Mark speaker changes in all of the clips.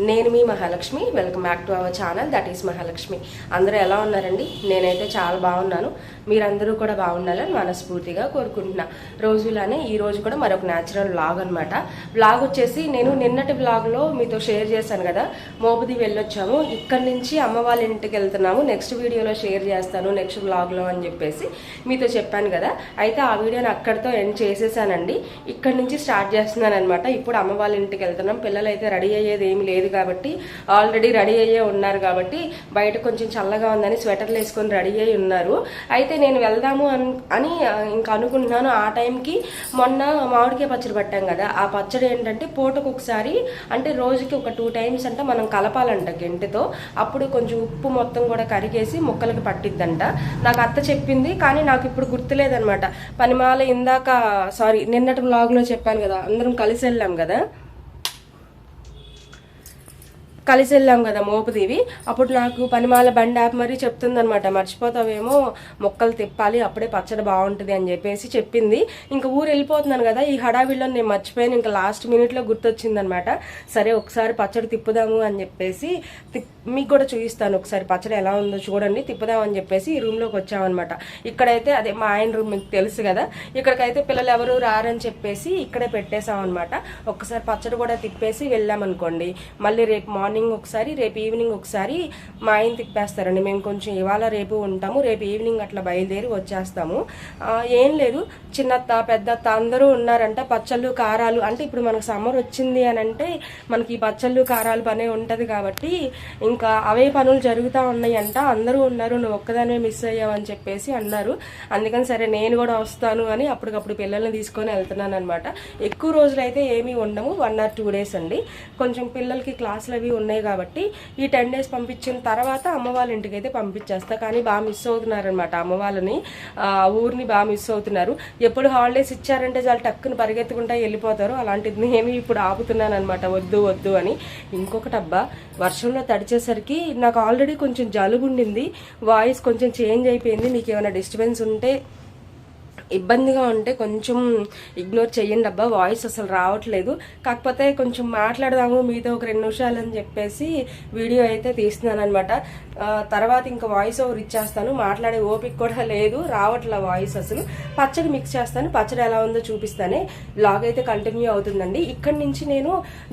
Speaker 1: నేను మీ Mahalakshmi. Welcome back to our channel that is Mahalakshmi. అందరూ ఎలా ఉన్నారండి? నేనైతే చాలా బాగున్నాను. మీరందరూ కూడా బాగుండాలని మనస్ఫూర్తిగా కోరుకుంటున్నా. రోజులానే ఈ రోజు కూడా మరొక న్యాచురల్ బ్లాగ్ అనమాట బ్లాగ్ వచ్చేసి నేను నిన్నటి వ్లాగ్లో మీతో షేర్ చేశాను కదా. మోపది వెళ్ళొచ్చాము. ఇక్కడి నుంచి అమ్మ వాళ్ళ ఇంటికి వెళ్తున్నాము. నెక్స్ట్ వీడియోలో షేర్ చేస్తాను. నెక్స్ట్ వ్లాగ్లో అని చెప్పేసి మీతో చెప్పాను కదా. అయితే ఆ వీడియోని అక్కడితో ఎండ్ చేసేసానండి. ఇక్కడి నుంచి స్టార్ట్ చేస్తున్నాను అనమాట ఇప్పుడు అమ్మ వాళ్ళ ఇంటికి వెళ్తున్నాం. పిల్లలు అయితే రెడీ అయ్యేది ఏమి లేదు. కాబట్టి ఆల్రెడీ రెడీ అయ్యే ఉన్నారు కాబట్టి బయట కొంచెం చల్లగా ఉందని స్వెటర్లు వేసుకొని రెడీ అయ్యి ఉన్నారు. అయితే నేను వెళ్దాము అని ఇంకా అనుకుంటున్నాను ఆ టైంకి మొన్న మామిడికాయ పచ్చడి పట్టాం కదా ఆ పచ్చడి ఏంటంటే పూటకు ఒకసారి అంటే రోజుకి ఒక టూ టైమ్స్ అంటే మనం కలపాలంట గెంటితో. అప్పుడు కొంచెం ఉప్పు మొత్తం కూడా కరిగేసి ముక్కలకి పట్టిద్దంట. నాకు అత్త చెప్పింది కానీ నాకు ఇప్పుడు గుర్తులేదనమాట పనిమాల ఇందాక సారీ నిన్నటి బ్లాగ్లో చెప్పాను కదా అందరం కలిసి వెళ్ళాం కదా. కలిసి వెళ్ళాం కదా మోపుదేవి. అప్పుడు నాకు పనిమాల బండి యాప్ మరీ చెప్తుందనమాట మర్చిపోతావేమో మొక్కలు తిప్పాలి అప్పుడే పచ్చడి బాగుంటుంది అని చెప్పేసి చెప్పింది. ఇంకా ఊరు వెళ్ళిపోతున్నాను కదా ఈ హడావిడిలో నేను మర్చిపోయాను. ఇంకా లాస్ట్ మినిట్లో గుర్తొచ్చిందనమాట సరే ఒకసారి పచ్చడి తిప్పుదాము అని చెప్పేసి మీకు కూడా చూపిస్తాను ఒకసారి పచ్చడి ఎలా ఉందో చూడండి తిప్పుదాం అని చెప్పేసి ఈ రూమ్లోకి వచ్చామన్నమాట. ఇక్కడైతే అదే మా ఆయన రూమ్ మీకు తెలుసు కదా ఇక్కడికైతే పిల్లలు ఎవరు రారని చెప్పేసి ఇక్కడే పెట్టేసాం అనమాట ఒక్కసారి పచ్చడి కూడా తిప్పేసి వెళ్ళామనుకోండి మళ్ళీ రేపు మార్నింగ్ ఒకసారి రేపు ఈవినింగ్ ఒకసారి మా ఆయన తిప్పేస్తారండి. మేము కొంచెం ఇవాళ రేపు ఉంటాము రేపు ఈవినింగ్ అట్లా బయలుదేరి వచ్చేస్తాము. ఏం లేదు. చిన్నత్త పెద్దత్త అందరూ ఉన్నారంట. పచ్చళ్ళు కారాలు అంటే ఇప్పుడు మనకు సమ్మర్ వచ్చింది అని అంటే మనకి ఈ పచ్చళ్ళు కారాలు పనే ఉంటుంది కాబట్టి ఇంకా అవే పనులు జరుగుతూ ఉన్నాయంట. అందరూ ఉన్నారు నువ్వు ఒక్కదానే మిస్ అయ్యావు అని చెప్పేసి అన్నారు. అందుకని సరే నేను కూడా వస్తాను అని అప్పటికప్పుడు పిల్లల్ని తీసుకొని వెళ్తున్నాను అనమాట ఎక్కువ రోజులు అయితే ఏమీ ఉండము వన్ ఆర్ టూ డేస్ అండి. కొంచెం పిల్లలకి క్లాసులు అవి ఉన్నాయి కాబట్టి ఈ టెన్ డేస్ పంపించిన తర్వాత అమ్మ వాళ్ళ ఇంటికి అయితే పంపించేస్తా. కానీ బాగా మిస్ అవుతున్నారనమాట అమ్మ వాళ్ళని. ఊరిని బాగా మిస్ అవుతున్నారు. ఎప్పుడు హాలిడేస్ ఇచ్చారంటే చాలా టక్కుని పరిగెత్తుకుంటా వెళ్ళిపోతారు. అలాంటిది నేను ఇప్పుడు ఆపుతున్నాను అనమాట వద్దు వద్దు అని. ఇంకొకటి అబ్బా వర్షంలో తడిచేసరికి నాకు ఆల్రెడీ కొంచెం జలుబు ఉండింది. వాయిస్ కొంచెం చేంజ్ అయిపోయింది. మీకు ఏమైనా డిస్టర్బెన్స్ ఉంటే ఇబ్బందిగా ఉంటే కొంచెం ఇగ్నోర్ చేయండి అబ్బా వాయిస్ అసలు రావట్లేదు. కాకపోతే కొంచెం మాట్లాడదాము మీతో ఒక రెండు నిమిషాలు అని చెప్పేసి వీడియో అయితే తీస్తున్నాను అనమాట తర్వాత ఇంకా వాయిస్ ఓవర్ ఇచ్చేస్తాను. మాట్లాడే ఓపిక కూడా లేదు. రావట్లే వాయిస్ అసలు. పచ్చడి మిక్స్ చేస్తాను. పచ్చడి ఎలా ఉందో చూపిస్తానే. బ్లాగ్ అయితే కంటిన్యూ అవుతుందండి. ఇక్కడి నుంచి నేను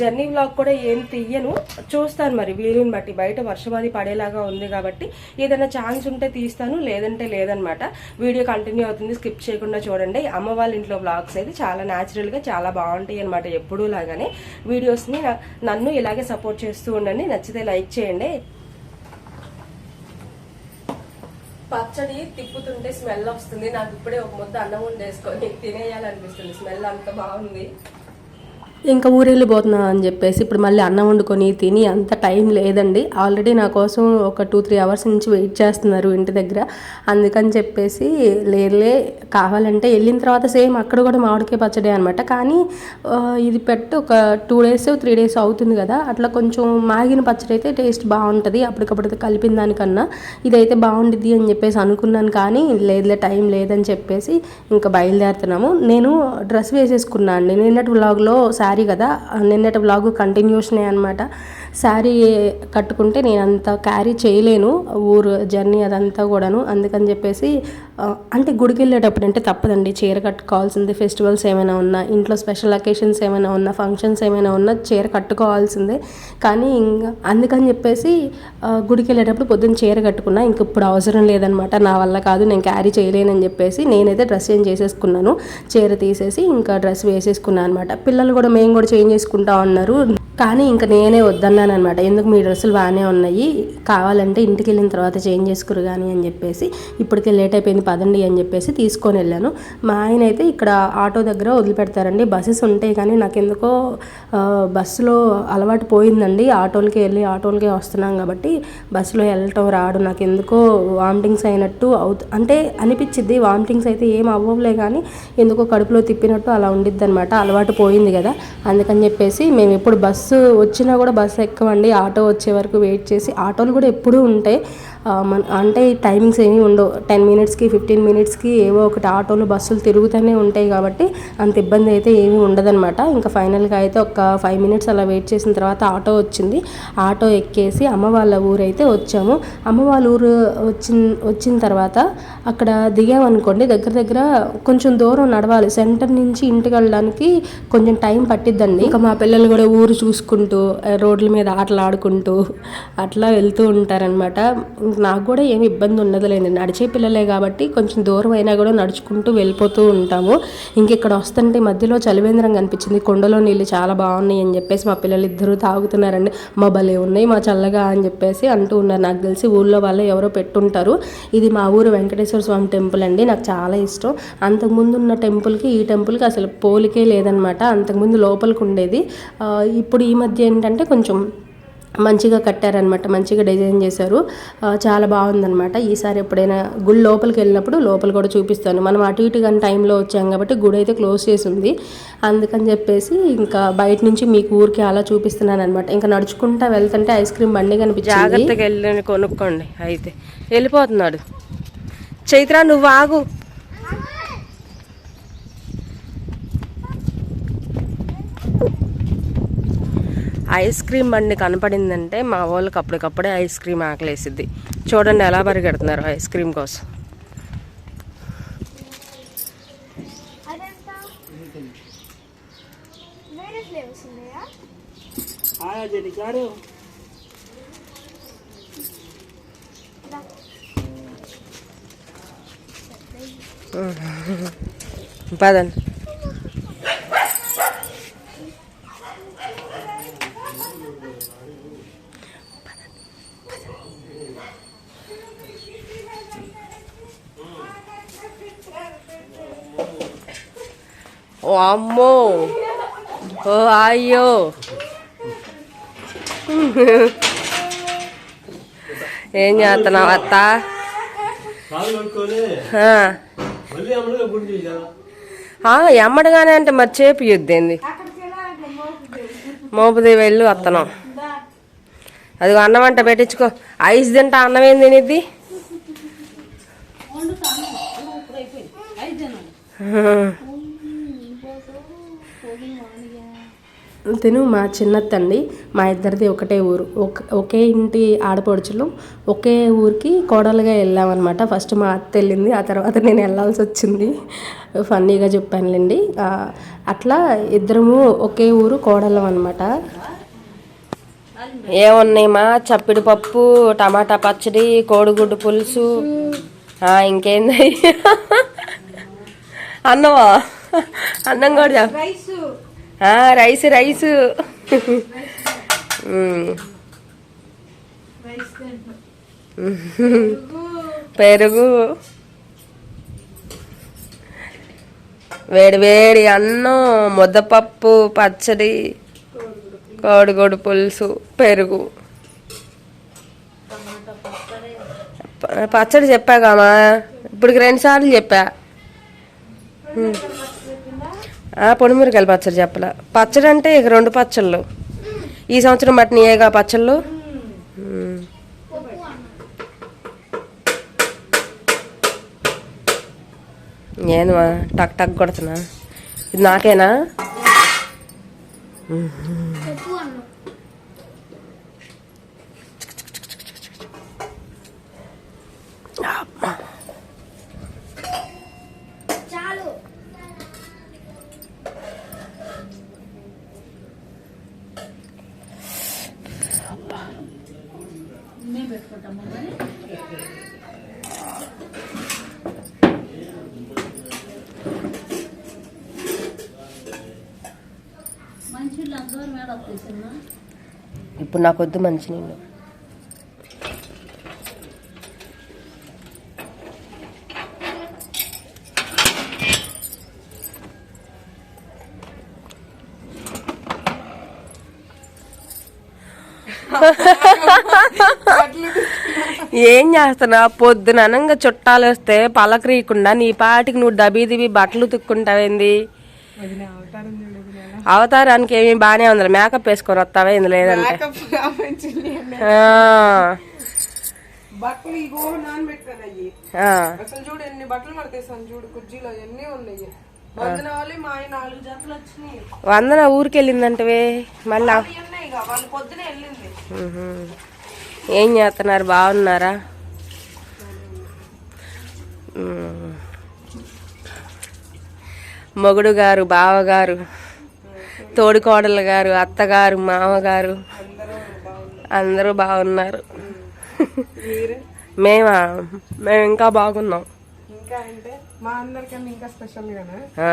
Speaker 1: జర్నీ బ్లాగ్ కూడా ఏం తీయను. చూస్తాను మరి వీలుని బట్టి. బయట వర్షం అది పడేలాగా ఉంది కాబట్టి ఏదైనా ఛాన్స్ ఉంటే తీస్తాను. లేదంటే లేదనమాట. వీడియో కంటిన్యూ అవుతుంది. స్కిప్ చేయకుండా చూడండి. అమ్మ వాళ్ళ ఇంట్లో బ్లాగ్స్ అయితే చాలా న్యాచురల్గా చాలా బాగుంటాయి అనమాట ఎప్పుడూ లాగానే. వీడియోస్ని నన్ను ఇలాగే సపోర్ట్ చేస్తూ ఉండండి. నచ్చితే లైక్ చేయండి. పచ్చడి తిప్పుతుంటే స్మెల్ వస్తుంది. నాకు ఇప్పుడే ఒక ముద్ద అన్నం వండేసుకొని తినేయాలనిపిస్తుంది. స్మెల్ అంత బాగుంది. ఇంకా ఊరెళ్ళిపోతున్నా అని చెప్పేసి ఇప్పుడు మళ్ళీ అన్నం వండుకొని తిని అంత టైం లేదండి. ఆల్రెడీ నా కోసం ఒక టూ త్రీ అవర్స్ నుంచి వెయిట్ చేస్తున్నారు ఇంటి దగ్గర. అందుకని చెప్పేసి లేదులే కావాలంటే వెళ్ళిన తర్వాత సేమ్ అక్కడ కూడా మామిడికాయ పచ్చడి అనమాట కానీ ఇది పెట్టి ఒక టూ డేస్ త్రీ డేస్ అవుతుంది కదా. అట్లా కొంచెం మాగిన పచ్చడి అయితే టేస్ట్ బాగుంటుంది. అప్పటికప్పుడు కలిపిన దానికన్నా ఇదైతే బాగుండిద్ది అని చెప్పేసి అనుకున్నాను కానీ లేదులే టైం లేదని చెప్పేసి ఇంకా బయలుదేరుతున్నాము. నేను డ్రెస్ వేసేసుకున్నాను అండి. నిన్నటి వ్లాగ్లో శారీ కదా నిన్నటి వ్లాగ్ కంటిన్యూషనే అనమాట శారీ కట్టుకుంటే నేను అంత క్యారీ చేయలేను ఊరు జర్నీ అదంతా కూడాను. అందుకని చెప్పేసి అంటే గుడికి వెళ్ళేటప్పుడు అంటే తప్పదండి. చీర కట్టుకోవాల్సిందే ఫెస్టివల్స్ ఏమైనా ఉన్నా ఇంట్లో స్పెషల్ అకేషన్స్ ఏమైనా ఉన్నా ఫంక్షన్స్ ఏమైనా ఉన్నా చీర కట్టుకోవాల్సిందే. కానీ ఇంకా అందుకని చెప్పేసి గుడికి వెళ్ళేటప్పుడు పొద్దున్న చీర కట్టుకున్నా ఇంక ఇప్పుడు అవసరం లేదనమాట నా వల్ల కాదు నేను క్యారీ చేయలేనని చెప్పేసి నేనైతే డ్రెస్ చేంజ్ చేసేసుకున్నాను. చీర తీసేసి ఇంకా డ్రెస్ వేసేసుకున్నాను అనమాట పిల్లలు కూడా మేము కూడా చేంజ్ చేసుకుంటా ఉన్నారు. కానీ ఇంకా నేనే వద్దన్నాను అనమాట ఎందుకు మీ డ్రెస్సులు బాగానే ఉన్నాయి? కావాలంటే ఇంటికి వెళ్ళిన తర్వాత చేంజ్ చేసుకురు కానీ అని చెప్పేసి ఇప్పటికే లేట్ అయిపోయింది పదండి అని చెప్పేసి తీసుకొని వెళ్ళాను. మా ఆయన అయితే ఇక్కడ ఆటో దగ్గర వదిలిపెడతారండి. బస్సెస్ ఉంటాయి కానీ నాకు ఎందుకో బస్సులో అలవాటు పోయిందండి. ఆటోలకి వెళ్ళి ఆటోలకే వస్తున్నాం కాబట్టి బస్సులో వెళ్ళటం రాడు. నాకు ఎందుకో వామిటింగ్స్ అయినట్టు అవుతు అంటే అనిపించిద్ది. వామిటింగ్స్ అయితే ఏం అవ్వలే కానీ ఎందుకో కడుపులో తిప్పినట్టు అలా ఉండిద్ది అనమాట అలవాటు పోయింది కదా. అందుకని చెప్పేసి మేము ఎప్పుడు బస్సు వచ్చినా కూడా బస్సు ఎక్కమండి ఆటో వచ్చే వరకు వెయిట్ చేసి ఆటోలు కూడా ఎప్పుడూ ఉంటాయి
Speaker 2: మన అంటే టైమింగ్స్ ఏమీ ఉండవు. టెన్ మినిట్స్కి ఫిఫ్టీన్ మినిట్స్కి ఏవో ఒకటి ఆటోలు బస్సులు తిరుగుతూనే ఉంటాయి కాబట్టి అంత ఇబ్బంది అయితే ఏమీ ఉండదన్నమాట. ఇంకా ఫైనల్గా అయితే ఒక ఫైవ్ మినిట్స్ అలా వెయిట్ చేసిన తర్వాత ఆటో వచ్చింది. ఆటో ఎక్కేసి అమ్మ వాళ్ళ ఊరైతే వచ్చాము. అమ్మ వాళ్ళ ఊరు వచ్చిన వచ్చిన తర్వాత అక్కడ దిగామనుకోండి దగ్గర దగ్గర కొంచెం దూరం నడవాలి. సెంటర్ నుంచి ఇంటికి వెళ్ళడానికి కొంచెం టైం పట్టిద్దండి. ఇంకా మా పిల్లలు కూడా ఊరు చూసుకుంటూ రోడ్ల మీద ఆటలు ఆడుకుంటూ అట్లా వెళ్తూ ఉంటారనమాట నాకు కూడా ఏమి ఇబ్బంది ఉండదులేండి నడిచే పిల్లలే కాబట్టి కొంచెం దూరం అయినా కూడా నడుచుకుంటూ వెళ్ళిపోతూ ఉంటాము. ఇంకెక్కడ వస్తుంటే మధ్యలో చలివేంద్రం కనిపించింది. కొండలో నీళ్ళు చాలా బాగున్నాయి అని చెప్పేసి మా పిల్లలు ఇద్దరు తాగుతున్నారండి. మా భలే ఉన్నాయి మా చల్లగా అని చెప్పేసి అంటూ ఉన్నారు. నాకు తెలిసి ఊళ్ళో వాళ్ళు ఎవరో పెట్టుంటారు. ఇది మా ఊరు వెంకటేశ్వర స్వామి టెంపుల్ అండి. నాకు చాలా ఇష్టం. అంతకుముందు ఉన్న టెంపుల్కి ఈ టెంపుల్కి అసలు పోలికే లేదనమాట. అంతకుముందు లోపలికి ఉండేది. ఇప్పుడు ఈ మధ్య ఏంటంటే కొంచెం మంచిగా కట్టారనమాట మంచిగా డిజైన్ చేశారు. చాలా బాగుందనమాట ఈసారి ఎప్పుడైనా గుడి లోపలికి వెళ్ళినప్పుడు లోపల కూడా చూపిస్తాను. మనం అటు ఇటు కానీ టైంలో వచ్చాం కాబట్టి గుడి అయితే క్లోజ్ చేసి ఉంది. అందుకని చెప్పేసి ఇంకా బయట నుంచి మీకు ఊరికి అలా చూపిస్తున్నాను అనమాట ఇంకా నడుచుకుంటా వెళ్తుంటే ఐస్ క్రీమ్ బండి కనిపించింది.
Speaker 1: జాగ్రత్తగా వెళ్ళి కొనుక్కోండి అయితే. వెళ్ళిపోతున్నాడు. చైత్ర నువ్వు ఆగు. ఐస్ క్రీమ్ బండి కనపడిందంటే మా వాళ్ళకి అప్పటికప్పుడే ఐస్ క్రీమ్ ఆకలేసిద్ది. చూడండి ఎలా పరిగెడుతున్నారు ఐస్ క్రీమ్ కోసం. పదండి. అయ్యో. ఏం చేస్తున్నావు అత్త? ఎమ్మడగానే అంటే మరి చేపియొద్దేంది మోపుది వెళ్ళు అత్తనం. అది అన్నం అంట పెట్టించుకో. ఐస్ తింటా అన్నం ఏం తినిద్ది?
Speaker 2: తిను మా చిన్నత్తండి. మా ఇద్దరిది ఒకటే ఊరు. ఒక ఒకే ఇంటి ఆడపడుచులు. ఒకే ఊరికి కోడలుగా వెళ్ళామన్నమాట. ఫస్ట్ మా అత్త వెళ్ళింది. ఆ తర్వాత నేను వెళ్ళాల్సి వచ్చింది. ఫన్నీగా చెప్పానులేండి. అట్లా ఇద్దరము ఒకే ఊరు కోడలం అనమాట
Speaker 1: ఏమున్నాయమ్మా చప్పిడి పప్పు టమాటా పచ్చడి కోడిగుడ్డు పులుసు. ఇంకేంది? అన్నమా? అన్నం కూడా రైస్ రైస్. పెరుగు. వేడి వేడి అన్నం ముద్దపప్పు పచ్చడి కోడిగోడు పులుసు పెరుగు. పచ్చడి చెప్పాగామా ఇప్పుడు రెండు సార్లు చెప్పా. పొడిమిరకాయల పచ్చడి చెప్పలా. పచ్చడి అంటే ఇక రెండు పచ్చళ్ళు. ఈ సంవత్సరం బట్టి ఏగా పచ్చళ్ళు. ఉమ్. టక్ టక్ కొడుతున్నా. ఇది నాకేనా
Speaker 3: పప్పు అన్నం చాలు
Speaker 1: ఇప్పుడు నాకు వద్దు మంచి నీళ్ళు. ఏం చేస్తున్నా? పొద్దున అనంగా చుట్టాలు వస్తే పలకరీయకుండా నీ పాటికి నువ్వు డబీ దిబి బట్టలు తుక్కుంటావేంది అవతారానికి ఏమి బానే ఉంది మేకప్ వేసుకొని వస్తావా ఏంది లేదంటే?
Speaker 4: వందన. వాళ్ళు మా ఆయన నాలుగు జతలు వచ్చినాయి.
Speaker 1: వందన ఊరికి వెళ్ళిందంటవే మళ్ళీ
Speaker 4: పొద్దునే వెళ్ళింది.
Speaker 1: ఏం చేస్తున్నారు? బాగున్నారా. మొగుడు గారు బావగారు తోడికోడలు గారు అత్తగారు మామగారు అందరూ బాగున్నారు. మేమా? మేము ఇంకా బాగున్నాం.
Speaker 4: ఇంకా అంటే మా అందరికన్నా ఇంకా స్పెషల్ గానా
Speaker 1: ఆ.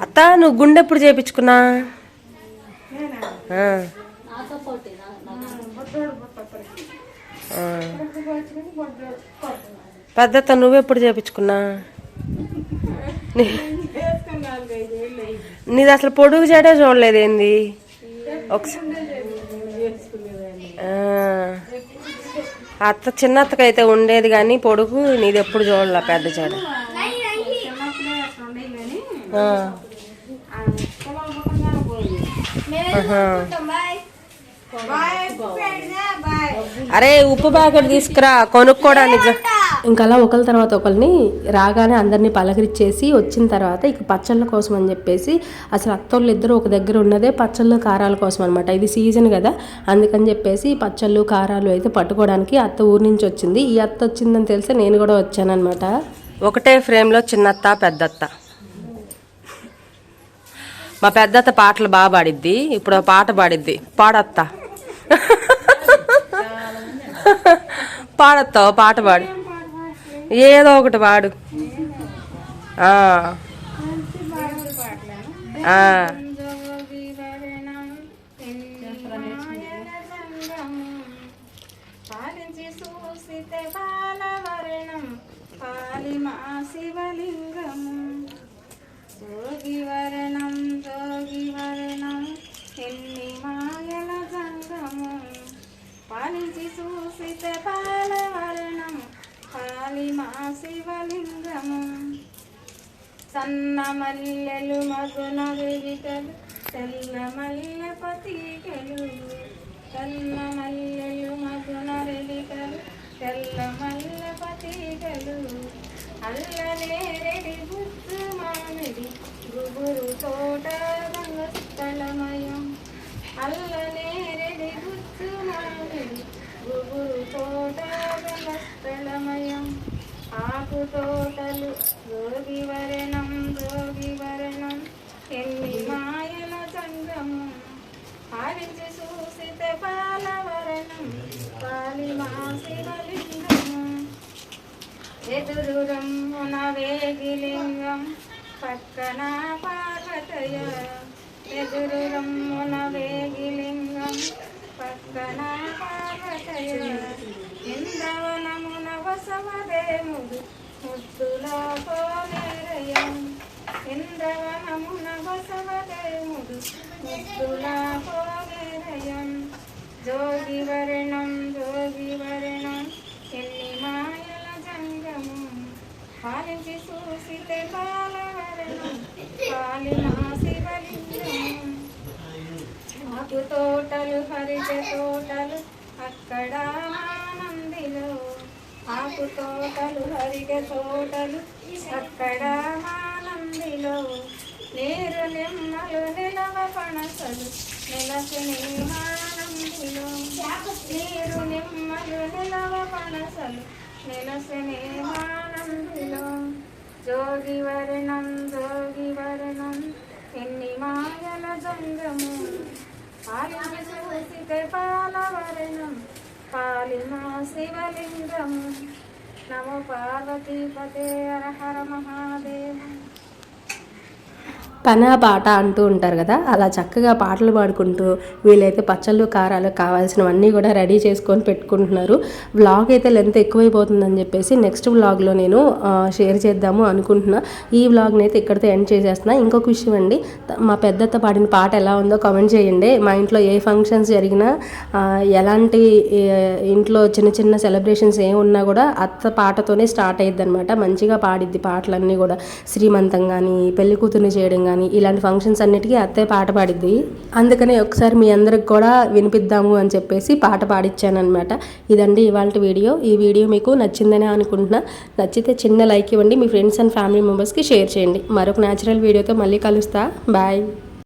Speaker 1: అత్త నువ్వు గుండె ఎప్పుడు. ఆ. పెద్దత్త నువ్వెప్పుడు చేపించుకున్నా నీ- నీది అసలు పొడుగు చేయడే చూడలేదు ఏంది ఒకసారి. అత్త చిన్న అత్తకైతే ఉండేది కానీ పొడుగు నీది ఎప్పుడు చూడలే పెద్ద. ఆహా. అరే ఉప్పు ప్యాకెట్ తీసుకురా కొనుక్కోడానికి
Speaker 2: ఇంకా అలా ఒకరి తర్వాత ఒకరిని రాగానే అందరినీ పలకరించేసి వచ్చిన తర్వాత ఇక పచ్చళ్ళ కోసం అని చెప్పేసి అసలు అత్తోళ్ళు ఇద్దరు ఒక దగ్గర ఉన్నదే పచ్చళ్ళు కారాల కోసం అనమాట ఇది సీజన్ కదా అందుకని చెప్పేసి పచ్చళ్ళు కారాలు అయితే పట్టుకోవడానికి అత్త ఊరి నుంచి వచ్చింది. ఈ అత్త వచ్చిందని తెలిసి నేను కూడా వచ్చానమాట
Speaker 1: ఒకటే ఫ్రేమ్లో చిన్నత్త పెద్దత్త. మా పెద్దత్త పాటలు బాగా పాడిద్ది. ఇప్పుడు పాట పాడిద్ది. పాడత్తా. పాడత్తావు పాట పాడు. ఏదో ఒకటి పాడు.
Speaker 5: పాలిమా జోగివరణం పాలించి చూసితే బాలవరణం పాలిమా శివలింగము. సన్న మల్లెలు మగున వెలికలు తెల్ల మల్లె పతీకలు. తెల్ల మల్లెలు మగున రెలికలు తెల్ల మల్లె పతీకలు అల్లనేరెడి బుద్ధు మామిడి గుబురు తోట రంగ స్థలమయం అల్లనేరెడి బుద్ధు మామిడి గుబురు తోట రంగ స్థలమయం ఆకు తోటలు జోగివరణం జోగివరణం ఎన్ని మాయల సంగము పాలించి చూసితే పాలవరణం ఎదురురమ్మున వేగిలింగం. పక్కన పార్వతయ ఎదురురమ్మున వేగిలింగం. పక్కన వసవదేముడు ముద్దులా కోనేరయం ఇంద్రవనమున వసవదేముడు ముద్దులా కోనేరయం జోగివరణం జోగివరణం ఎన్ని మాయల జంగము పాలించి చూసితే పాలవరణం పాలిమా మాకు తోటలు హరిత తోటలు అక్కడ ఆనందిలో. ఆకు తోటలు హరిక తోటలు అక్కడ ఆనందిలో. నేరు నిమ్మలు నిలవ పనసలు నెలకు ఆనందిలో నీరు నిమ్మలు నిలవ పనసలు నిలసిని జోగి వరణం జోగి వరణం ఎన్ని మాయల జంగము. పాలవరణం పాలిమా శివలింగం. నమో పార్వతీపతే హర హర మహాదేవ.
Speaker 2: పనా పాట అంటూ ఉంటారు కదా అలా చక్కగా పాటలు పాడుకుంటూ వీళ్ళైతే పచ్చళ్ళు కారాలు కావాల్సినవన్నీ కూడా రెడీ చేసుకొని పెట్టుకుంటున్నారు. వ్లాగ్ అయితే లెంత్ ఎక్కువైపోతుందని చెప్పేసి నెక్స్ట్ వ్లాగ్లో నేను షేర్ చేద్దాము అనుకుంటున్నా. ఈ వ్లాగ్ని అయితే ఇక్కడితో ఎండ్ చేసేస్తున్నా. ఇంకొక విషయం అండి మా పెద్దత్త పాడిన పాట ఎలా ఉందో కామెంట్ చేయండి. మా ఇంట్లో ఏ ఫంక్షన్స్ జరిగినా ఎలాంటి ఇంట్లో చిన్న చిన్న సెలబ్రేషన్స్ ఏమున్నా ఉన్నా కూడా అత్త పాటతోనే స్టార్ట్ అయ్యిద్ది అనమాట మంచిగా పాడిద్ది పాటలన్నీ కూడా. శ్రీమంతం కానీ పెళ్ళి కూతుర్ని చేయడం కానీ కానీ ఇలాంటి ఫంక్షన్స్ అన్నిటికీ అత్తయ్య పాట పాడిద్ది. అందుకనే ఒకసారి మీ అందరికి కూడా వినిపిద్దాము అని చెప్పేసి పాట పాడిచ్చానమాట ఇదండి ఇవాళ వీడియో. ఈ వీడియో మీకు నచ్చిందని అనుకుంటున్నా. నచ్చితే చిన్న లైక్ ఇవ్వండి. మీ ఫ్రెండ్స్ అండ్ ఫ్యామిలీ మెంబర్స్కి షేర్ చేయండి. మరొక న్యాచురల్ వీడియోతో మళ్ళీ కలుస్తా. బాయ్